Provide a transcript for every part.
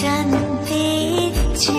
জানতে ইচ্ছে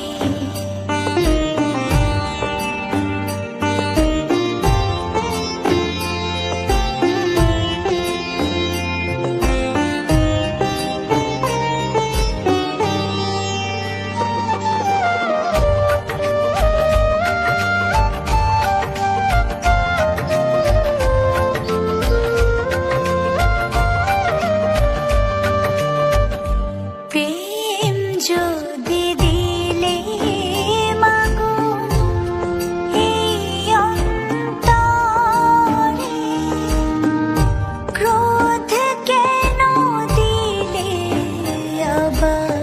far